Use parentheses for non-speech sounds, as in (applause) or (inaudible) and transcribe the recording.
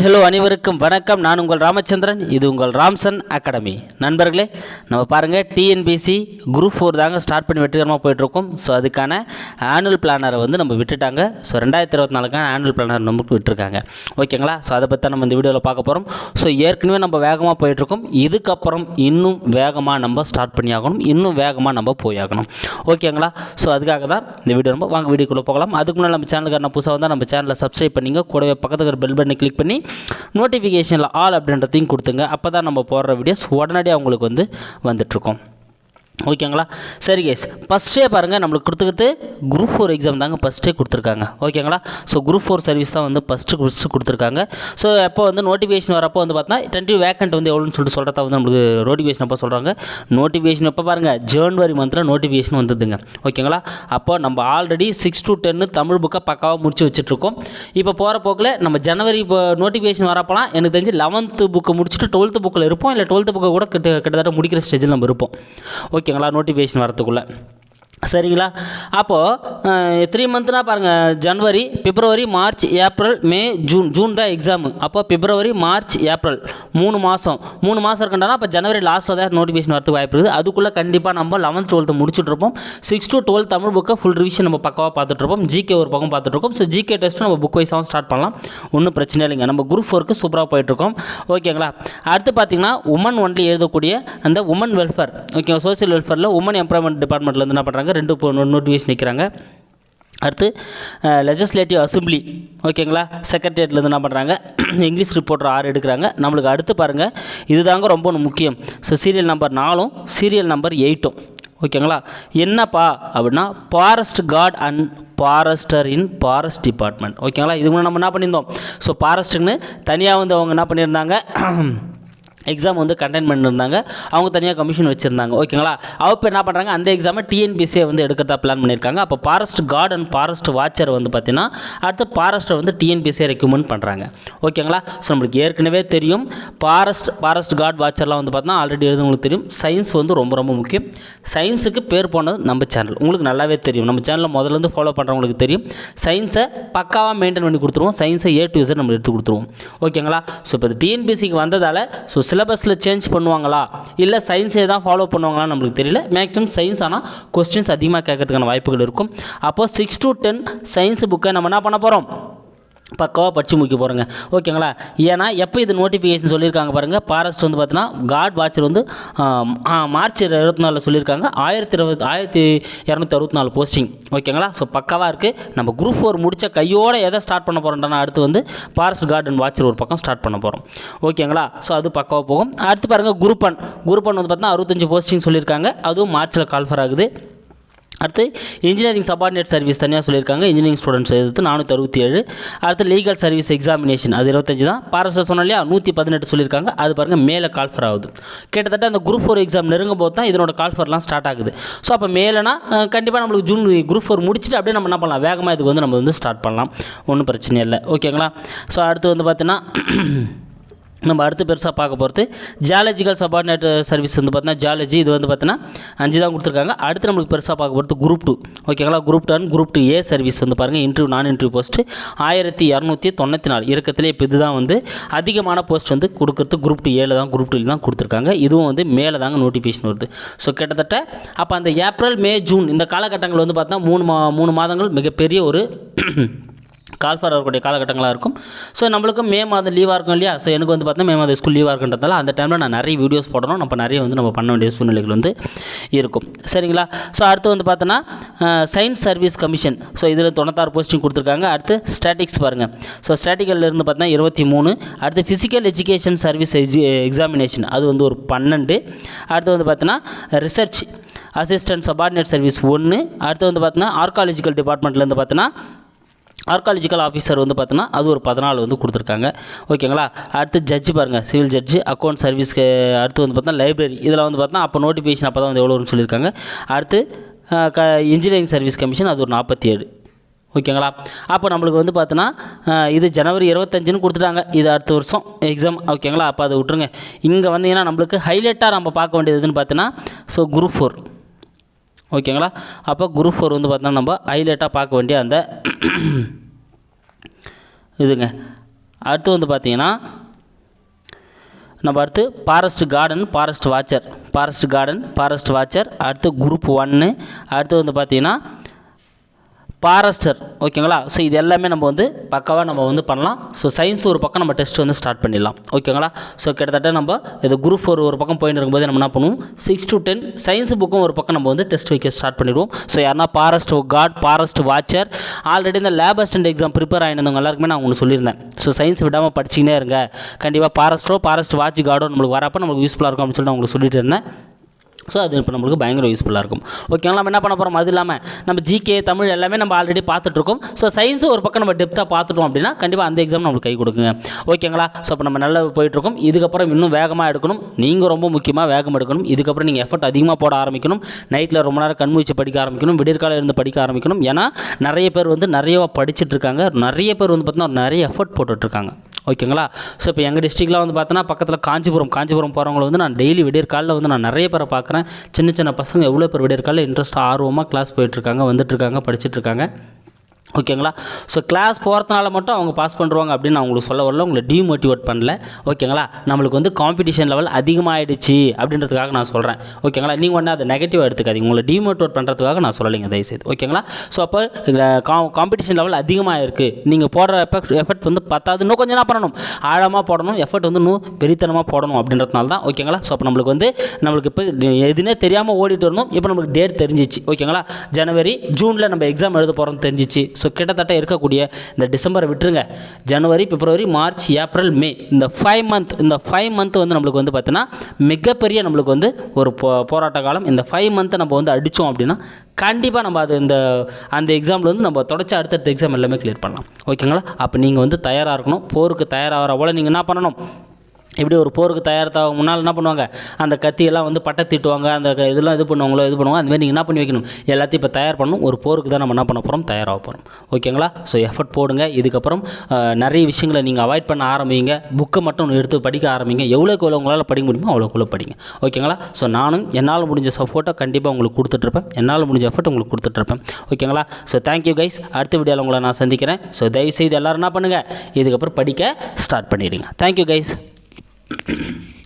Hello அனைவருக்கும் வணக்கம். நான் உங்கள் ராமச்சந்திரன் இது உங்கள் ராம்சன் அகாடமி. நண்பர்களே நம்ம பாருங்கள் டிஎன்பிசி குரூப் ஃபோர் தாங்க ஸ்டார்ட் பண்ணி வெற்றிகரமாக போயிட்டுருக்கோம். ஸோ அதுக்கான ஆனுவல் பிளானரை வந்து நம்ம விட்டுட்டாங்க. ஸோ ரெண்டாயிரத்தி இருபத்தி நாலுக்கான ஆனுவல் பிளானர் நமக்கு விட்டுருக்காங்க. ஓகேங்களா? ஸோ அதை பற்றி நம்ம இந்த வீடியோவில் பார்க்க போகிறோம் ஸோ ஏற்கனவே நம்ம வேகமாக போயிட்டுருக்கோம். இதுக்கப்புறம் இன்னும் வேகமாக நம்ம ஸ்டார்ட் பண்ணி ஆகணும். இன்னும் வேகமாக நம்ம போயாகணும் ஓகேங்களா? ஸோ அதுக்காக தான் இந்த வீடியோ நம்ம வாங்க வீடியோக்குள்ளே போகலாம். அதுக்கு முன்னாடி நம்ம சேனலுக்கு நான் புதுசாக வந்தால் நம்ம சேனலை சப்ஸ்கிரைப் பண்ணிங்க. கூடவே பக்கத்துக்கு பெல் பட்டனை கிளிக் பண்ணி நோட்டிஃபிகேஷனில் ஆல் அப்படின்றதையும் கொடுத்துங்க. அப்போ தான் நம்ம போடுற வீடியோஸ் உடனடியாக உங்களுக்கு வந்து வந்துட்டுருக்கோம். ஓகேங்களா? சரி கேஸ் ஃபஸ்ட்டே பாருங்கள் நம்மளுக்கு கொடுத்துக்கிட்டு குரூப் ஃபோர் எக்ஸாம் தாங்க ஃபஸ்ட்டே கொடுத்துருக்காங்க. ஓகேங்களா? ஸோ குரூப் ஃபோர் சர்வீஸ் தான் வந்து ஃபஸ்ட்டு ஃபஸ்ட்டு கொடுத்துருக்காங்க. ஸோ எப்போ வந்து நோட்டிஃபிகேஷன் வரப்போ வந்து பார்த்தா டென்டிவ் வேக்கண்ட் வந்து எவ்வளோன்னு சொல்லிட்டு சொல்கிறத வந்து நம்மளுக்கு நோட்டிஃபிகேஷன் அப்போ சொல்கிறாங்க நோட்டிஃபிகேஷன் எப்போ பாருங்கள் ஜனவரி மந்தில் நோட்டிஃபிகேஷன் வந்ததுங்க. ஓகேங்களா? அப்போ நம்ம ஆல்ரெடி சிக்ஸ் டு டென்னு தமிழ் புக்கை பக்காவாக முடிச்சு வச்சுட்ருக்கோம் இப்போ போகிற போக்கில் நம்ம ஜனவரி இப்போ நோட்டிஃபிகேஷன் வரப்போலாம் எனக்கு தெரிஞ்சு லெவன்த்து புக்கை முடிச்சுட்டு டுவெல்த்து புக்கில் இருப்போம் இல்லை டுவெல்த்து புக்கை கூட கிட்ட கிட்டத்தட்ட முடிக்கிற ஸ்டேஜில் நம்ம இருப்போம். ஓகே ஓகேங்களா? நோட்டிஃபிகேஷன் வரத்துக்குள்ளே சரிங்களா? அப்போது த்ரீ மந்த்னா பாருங்கள் ஜனவரி பிப்ரவரி March April May June June தான் எக்ஸாமு அப்போ பிப்ரவரி மார்ச் ஏப்ரல் மூணு மாதம் மூணு மாதம் இருக்கண்டனா அப்போ ஜனவரி லாஸ்ட்டில் தான் நோட்டிஃபிகேஷன் வரதுக்கு வாய்ப்பு இருக்குது. அதுக்குள்ளே கண்டிப்பாக நம்ம லெவன்த் டுவெல்த்து முடிச்சுட்ருப்போம் சிக்ஸ் டு டுவெல் தமிழ் புக்கை ஃபுல் ரிவிஷன் நம்ம பக்கவாக பார்த்துட்ருப்போம் ஜிகே ஒரு பக்கம் பார்த்துட்ருக்கோம் ஸோ ஜிகே டெஸ்ட்டும் நம்ம புக் வைஸாகவும் ஸ்டார்ட் பண்ணலாம். ஒன்றும் பிரச்சனை இல்லைங்க. நம்ம குரூப் ஃபோருக்கு சூப்பராக போயிட்டுருக்கோம் ஓகேங்களா? அடுத்து பார்த்தீங்கன்னா உமன் ஒன்லி எழுதக்கூடிய அந்த உமன் வெல்ஃபேர் ஓகே சோசியல் வெல்ஃபேரில் உமன் எம்ப்ளாய்மெண்ட் டிபார்ட்மெண்ட்லேருந்து என்ன பண்ணுறாங்க ரெண்டு நோட்டிஃபிகேஷன் நிற்கிறாங்க. அடுத்து லெஜிஸ்லேட்டிவ் அசம்பிளி ஓகேங்களா? செக்ரட்டரியேட்லேருந்து என்ன பண்ணுறாங்க இங்கிலீஷ் ரிப்போர்ட்டர் ஆறு எடுக்கிறாங்க. நம்மளுக்கு அடுத்து பாருங்கள் இதுதாங்க ரொம்ப முக்கியம். ஸோ சீரியல் நம்பர் நாலும் சீரியல் நம்பர் எயிட்டும் ஓகேங்களா? என்னப்பா அப்படின்னா forest guard and forester in forest department ஓகேங்களா? இதுக்கு முன்னாடி நம்ம என்ன பண்ணியிருந்தோம்? ஸோ ஃபாரஸ்ட்டுன்னு தனியாக வந்து அவங்க என்ன பண்ணியிருந்தாங்க? (clears throat) எக்ஸாம் வந்து கண்டெயின் பண்ணியிருந்தாங்க அவங்க தனியாக கமிஷன் வச்சுருந்தாங்க. ஓகேங்களா அவ இப்போ என்ன பண்ணுறாங்க அந்த எக்ஸாமை டிஎன்பிசியை வந்து எடுக்கிறதா பிளான் பண்ணியிருக்காங்க அப்போ forest guard and forest watcher வந்து பார்த்தீங்கன்னா அடுத்து ஃபாரஸ்ட்டை வந்து டிஎன்பிசியை ரெக்கமெண்ட் பண்ணுறாங்க ஓகேங்களா ஸோ நம்மளுக்கு ஏற்கனவே தெரியும். ஃபாரஸ்ட் ஃபாரஸ்ட் கார்டு வாட்சர்லாம் வந்து பார்த்தீங்கன்னா ஆல்ரெடி எழுதுங்களுக்கு தெரியும். சயின்ஸ் வந்து ரொம்ப ரொம்ப முக்கியம். சயின்ஸுக்கு பேர் போனது நம்ம சேனல் உங்களுக்கு நல்லாவே தெரியும். நம்ம சேனலில் முதல்லேருந்து ஃபாலோ பண்ணுறவங்களுக்கு தெரியும். சயின்ஸை பக்காவாக மெயின்டைன் பண்ணி கொடுத்துருவோம். சயின்ஸை ஏ டு இசை நம்ம எடுத்து கொடுத்துருவோம். ஓகேங்களா ஸோ இப்போ டிஎன்பிசிக்கு வந்ததால் ஸோ சிலபஸில் சேஞ்ச் பண்ணுவாங்களா? இல்லை சயின்ஸே தான் ஃபாலோ பண்ணுவாங்களான்னு நம்மளுக்கு தெரியல. மேக்ஸிமம் சயின்ஸ் ஆனால் கொஸ்டின்ஸ் அதிகமாக கேட்கறதுக்கான வாய்ப்புகள் இருக்கும். அப்போது சிக்ஸ் டு டென் சயின்ஸ் புக்கை நம்ம என்ன பண்ண போகிறோம் பக்காவாக படித்து முடிக்க போகிறேங்க ஓகேங்களா? ஏன்னா எப்போ இது நோட்டிஃபிகேஷன் சொல்லியிருக்காங்க பாருங்கள் ஃபாரஸ்ட் வந்து பார்த்தீங்கன்னா காட் வாட்சர் வந்து மார்ச் இருபத்தி நாலில் சொல்லியிருக்காங்க. ஆயிரத்தி இருபது ஆயிரத்தி இரநூத்தி அறுபத்தி நாலு போஸ்டிங் ஓகேங்களா? ஸோ பக்காவாக இருக்குது நம்ம குரூப் ஃபோர் முடித்த கையோடு எதை ஸ்டார்ட் பண்ண போகிறோம்னா அடுத்து வந்து ஃபாரஸ்ட் கார்டன் வாட்சர் ஒரு பக்கம் ஸ்டார்ட் பண்ண போகிறோம் ஓகேங்களா? ஸோ அது பக்காவாக போகும். அடுத்து பாருங்கள் குரூப் ஒன் குரூப் ஒன் வந்து பார்த்தீங்கன்னா அறுபத்தஞ்சு போஸ்டிங் சொல்லியிருக்காங்க. அதுவும் மார்ச்சில் கால்ஃபர் ஆகுது. அடுத்து இன்ஜினியரிங் சபார்டினேட் சர்வீஸ் தனியாக சொல்லியிருக்காங்க. இன்ஜினியரிங் ஸ்டூடெண்ட்ஸ் எதிர்த்து நானூற்றி அறுபத்தி ஏழு அடுத்து லீகல் சர்வீஸ் எக்ஸாமினேஷன் அது இருபத்தஞ்சு தான். பாரஸ்டர் சொன்னோம் இல்லையா? நூற்றி பதினெட்டு சொல்லியிருக்காங்க. அது பாருங்கள் மேலே கால்ஃபர் ஆகுது. கிட்டத்தட்ட அந்த குரூப் ஃபோர் எக்ஸாம் நெருங்கும் போது தான் இதனோட கால்ஃபர்லாம் ஸ்டார்ட் ஆகுது. ஸோ அப்போ மேலேனா கண்டிப்பாக நம்மளுக்கு ஜூன் குரூப் ஃபோர் முடிச்சுட்டு அப்படியே நம்ம என்ன பண்ணலாம்? வேகமாக இதுக்கு வந்து நம்ம வந்து ஸ்டார்ட் பண்ணலாம். ஒன்றும் பிரச்சனை இல்லை. ஓகேங்களா ஸோ அடுத்து வந்து பார்த்தீங்கன்னா நம்ம அடுத்து பெருசாக பார்க்க போகிறது ஜியாலஜிக்கல் சபார்டினேட் சர்வீஸ் வந்து பார்த்தீங்கன்னா ஜியாலஜி இது வந்து பார்த்தீங்கன்னா அஞ்சு தான் கொடுத்துருக்காங்க. அடுத்து நம்மளுக்கு பெருசாக பார்க்க போகிறது குரூப் டூ ஓகேங்களா group two group two A service வந்து பாருங்கள் இன்டர்வியூ நான் இன்டர்வியூ போஸ்ட்டு ஆயிரத்தி இரநூத்தி தொண்ணூற்றி நாலு இருக்கத்திலே இப்போ இதுதான் வந்து அதிகமான போஸ்ட் வந்து கொடுக்குறது. குரூப் டூ ஏழு தான் குரூப் டூவில் தான் கொடுத்துருக்காங்க. இதுவும் வந்து மேலே தாங்க நோட்டிஃபிகேஷன் வருது. ஸோ கிட்டத்தட்ட அப்போ அந்த ஏப்ரல் மே ஜூன் இந்த காலகட்டங்கள் வந்து பார்த்தா மூணு மா மூணு மாதங்கள் மிகப்பெரிய ஒரு கால்ஃபர் வரக்கூடிய காலகட்டங்களாக இருக்கும். ஸோ நம்மளுக்கும் மே மாதம் லீவாக இருக்கும் இல்லையா? ஸோ எனக்கு வந்து பார்த்தீங்கன்னா மே மாதம் ஸ்கூல் லீவாக இருக்குன்றதால அந்த டைமில் நான் நிறைய வீடியோஸ் போடணும். நம்ம நிறைய வந்து நம்ம பண்ண வேண்டிய சூழ்நிலைகள் வந்து இருக்கும். சரிங்களா? ஸோ அடுத்து வந்து பார்த்தோன்னா சயின்ஸ் சர்வீஸ் கமிஷன் ஸோ இதில் தொண்ணூத்தாறு போஸ்டிங் கொடுத்துருக்காங்க. அடுத்து ஸ்டாட்டிக்ஸ் பாருங்கள் ஸோ ஸ்டாட்டிக்கலில் இருந்து பார்த்தீங்கன்னா இருபத்தி மூணு. அடுத்து ஃபிசிக்கல் எஜுகேஷன் சர்வீஸ் எக்ஸாமினேஷன் அது வந்து ஒரு பன்னெண்டு. அடுத்து வந்து பார்த்தீங்கன்னா ரிசர்ச் அசிஸ்டன்ட் சபார்டினேட் சர்வீஸ் ஒன்று அடுத்து வந்து பார்த்தீங்கன்னா ஆர்காலஜிக்கல் டிபார்ட்மெண்ட்லேருந்து பார்த்தீங்கன்னா ஆர்காலஜிக்கல் ஆஃபீஸர் வந்து பார்த்தோன்னா அது ஒரு பதினாலு வந்து கொடுத்துருக்காங்க. ஓகேங்களா? அடுத்து ஜட்ஜு பாருங்கள் சிவில் ஜட்ஜு அக்கௌண்ட் சர்வீஸ்க்கு அடுத்து வந்து பார்த்தா லைப்ரரி இதில் வந்து பார்த்தா அப்போ நோட்டிஃபிகேஷன் அப்போ தான் வந்து எவ்வளோன்னு சொல்லியிருக்காங்க. அடுத்து க இன்ஜினியரிங் சர்வீஸ் கமிஷன் அது ஒரு நாற்பத்தி ஏழு ஓகேங்களா? அப்போ நம்மளுக்கு வந்து பார்த்தோன்னா இது ஜனவரி இருபத்தஞ்சுன்னு கொடுத்துட்டாங்க. இது அடுத்த வருஷம் எக்ஸாம் ஓகேங்களா? அப்போ அதை விட்ருங்க இங்கே வந்தீங்கன்னா நம்மளுக்கு ஹைலைட்டாக நம்ம பார்க்க வேண்டியது எதுன்னு ஸோ குரூப் ஃபோர் ஓகேங்களா? அப்போ குரூப் ஃபோர் வந்து பார்த்தோன்னா நம்ம ஹைலைட்டாக பார்க்க வேண்டிய அந்த இதுங்க. அடுத்து வந்து பார்த்தீங்கன்னா நம்ம அடுத்து forest guard forest watcher forest guard forest watcher அடுத்து குரூப் ஒன்று அடுத்து வந்து பார்த்தீங்கன்னா பாரஸ்டர் ஓகேங்களா? ஸோ இது எல்லாமே நம்ம வந்து பக்காவாக நம்ம வந்து பண்ணலாம். ஸோ சயின்ஸ் ஒரு பக்கம் நம்ம டெஸ்ட் வந்து ஸ்டார்ட் பண்ணிடலாம். ஓகேங்களா? ஸோ கிட்டத்தட்ட நம்ம இது குரூப் ஃபோர் ஒரு பக்கம் போயிட்டு இருக்கும்போது நம்ம என்ன பண்ணுவோம்? சிக்ஸ் டு டென் சயின்ஸ் புக்கும் ஒரு பக்கம் நம்ம வந்து டெஸ்ட் வைக்க ஸ்டார்ட் பண்ணிடுவோம். ஸோ யாருன்னா forest guard forest watcher already இந்த லேப் அசிஸ்டன்ட் எக்ஸாம் ப்ரிப்பேர் ஆகினவங்க எல்லாருக்குமே நான் உங்களுக்கு சொல்லியிருந்தேன். ஸோ சயின்ஸ் விடாமல் படிச்சிக்கினே இருங்க. கண்டிப்பாக பாரஸ்ட்டோ பாரஸ்ட் வாட்ச் கார்டோ நம்மளுக்கு வரப்போ நம்மளுக்கு யூஸ்ஃபுல்லாக இருக்கும் அப்படின்னு சொல்லி நான் உங்களுக்கு சொல்லிட்டு இருந்தேன். ஸோ அது இப்போ நம்மளுக்கு பயங்கர யூஸ்ஃபுல்லாக இருக்கும். ஓகேங்களா நம்ம என்ன பண்ண போகிறோம் அது இல்லாமல் நம்ம ஜிகே தமிழ் எல்லாமே நம்ம ஆல்ரெடி பார்த்துட்ருக்கோம் ஸோ சயின்ஸும் ஒரு பக்கம் நம்ம டெப்த்தாக பார்த்துட்டோம் அப்படின்னா கண்டிப்பாக அந்த எக்ஸாம் நம்மளுக்கு கை கொடுக்குங்க. ஓகேங்களா ஸோ இப்போ நம்ம நல்லா போயிட்டுருக்கோம் இதுக்கப்புறம் இன்னும் வேகமாக எடுக்கணும். நீங்கள் ரொம்ப முக்கியமாக வேகம் எடுக்கணும். இதுக்கப்புறம் நீங்கள் எஃபர்ட் அதிகமாக போட ஆரம்பிக்கணும். நைட்டில் ரொம்ப நேரம் கண்மூச்சு படிக்க ஆரம்பிக்கணும். விடியற்காலம் இருந்து படிக்க ஆரம்பிக்கணும். ஏன்னா நிறைய பேர் வந்து நிறையவா படிச்சுட்ருக்காங்க நிறைய பேர் வந்து பார்த்தீங்கன்னா நிறைய எஃபர்ட் போட்டுட்ருக்காங்க ஓகேங்களா? ஸோ இப்போ எங்கள் டிஸ்ட்ரிக்டில் வந்து பார்த்தோன்னா பக்கத்தில் காஞ்சிபுரம் காஞ்சிபுரம் போகிறவங்கள வந்து நான் டெய்லி விடியற்காலில் வந்து நான் நிறைய பேரை பார்க்குறேன் சின்ன சின்ன பசங்க எவ்வளோ பேர் விடியற்காலில் இன்ட்ரெஸ்ட் ஆர்வமாக கிளாஸ் போயிட்டுருக்காங்க வந்துட்டுருக்காங்க படிச்சுட்ருக்காங்க ஓகேங்களா? ஸோ கிளாஸ் போகிறதுனால மட்டும் அவங்க பாஸ் பண்ணுறாங்க அப்படின்னு நான் உங்களுக்கு சொல்ல வரல. உங்களை டிமோட்டிவேட் பண்ணல. ஓகேங்களா? நம்மளுக்கு வந்து காம்படிஷன் லெவல் அதிகமாகிடுச்சு அப்படின்றதுக்காக நான் சொல்கிறேன் ஓகேங்களா? நீங்கள் ஒன்று அதை நெகட்டிவாக எடுத்துக்காதீங்க. உங்களை டிமோட்டிவேட் பண்ணுறதுக்காக நான் சொல்லலைங்க தயவுசெய்து. ஓகேங்களா? ஸோ அப்போ காம்படிஷன் லெவல் அதிகமாக இருக்குது நீங்கள் போடுற எஃபெக்ட் எஃபெக்ட் வந்து பத்தாது. இன்னும் கொஞ்சம் என்ன பண்ணணும்? ஆழமாக போடணும். எஃபெக்ட் வந்து இன்னும் பெரித்தனமாக போடணும் அப்படின்றதுனால தான். ஓகேங்களா? ஸோ அப்போ நம்மளுக்கு வந்து நம்மளுக்கு இப்போ எதுனே தெரியாமல் ஓடிட்டு வரணும் இப்போ நம்மளுக்கு டேட் தெரிஞ்சிச்சு. ஓகேங்களா? ஜனவரி ஜூனில் நம்ம எக்ஸாம் எழுத போகிறோம்னு தெரிஞ்சிச்சு. ஸோ கிட்டத்தட்ட இருக்கக்கூடிய இந்த டிசம்பரை விட்டுருங்க. ஜனவரி பிப்ரவரி மார்ச் ஏப்ரல் மே இந்த ஃபைவ் மந்த் இந்த ஃபைவ் மந்த் வந்து நம்மளுக்கு வந்து பார்த்தீங்கன்னா மிகப்பெரிய நம்மளுக்கு வந்து ஒரு போ போராட்ட காலம். இந்த ஃபைவ் மந்த்தை நம்ம வந்து அடித்தோம் அப்படின்னா கண்டிப்பாக நம்ம அது இந்த அந்த எக்ஸாமில் வந்து நம்ம தொடச்சி அடுத்தடுத்த எக்ஸாம் எல்லாமே கிளியர் பண்ணலாம். ஓகேங்களா அப்போ நீங்கள் வந்து தயாராக இருக்கணும். போருக்கு தயாராகிற போல் நீங்கள் என்ன பண்ணணும்? இப்படி ஒரு போருக்கு தயாரித்தாக முன்னால் என்ன பண்ணுவாங்க? அந்த கத்தியெல்லாம் வந்து பட்டை தீட்டுவாங்க அந்த இதெல்லாம் இது பண்ணுவாங்களோ இது பண்ணுவாங்க அந்தமாதிரி நீங்கள் என்ன பண்ணி வைக்கணும்? எல்லாத்தையும் இப்போ தயார் பண்ணணும். ஒரு போருக்கு தான் நம்ம என்ன பண்ண போகிறோம் தயாராக போகிறோம் ஓகேங்களா? ஸோ எஃபர்ட் போடுங்க. இதுக்கப்புறம் நிறைய விஷயங்களை நீங்கள் அவாய்ட் பண்ண ஆரம்பிங்க. புக்கை மட்டும் எடுத்து படிக்க ஆரம்பிங்க. எவ்வளோக்கு எவ்வளோ உங்களால் படிக்க முடியுமோ அவ்வளோக்குள்ள படிங்க. ஓகேங்களா? ஸோ நானும் என்னால் முடிஞ்ச சப்போர்ட்டை கண்டிப்பாக உங்களுக்கு கொடுத்துட்ருப்பேன். என்னால் முடிஞ்ச எஃபர்ட் உங்களுக்கு கொடுத்துட்ருப்பேன். ஓகேங்களா? ஸோ தேங்க்யூ கைஸ் அடுத்த வீடியோவில் உங்களை நான் சந்திக்கிறேன். ஸோ தயவுசெய்து எல்லோரும் என்ன பண்ணுங்கள் இதுக்கப்புறம் படிக்க ஸ்டார்ட் பண்ணிடுங்க. Thank you guys Thank (clears throat) you.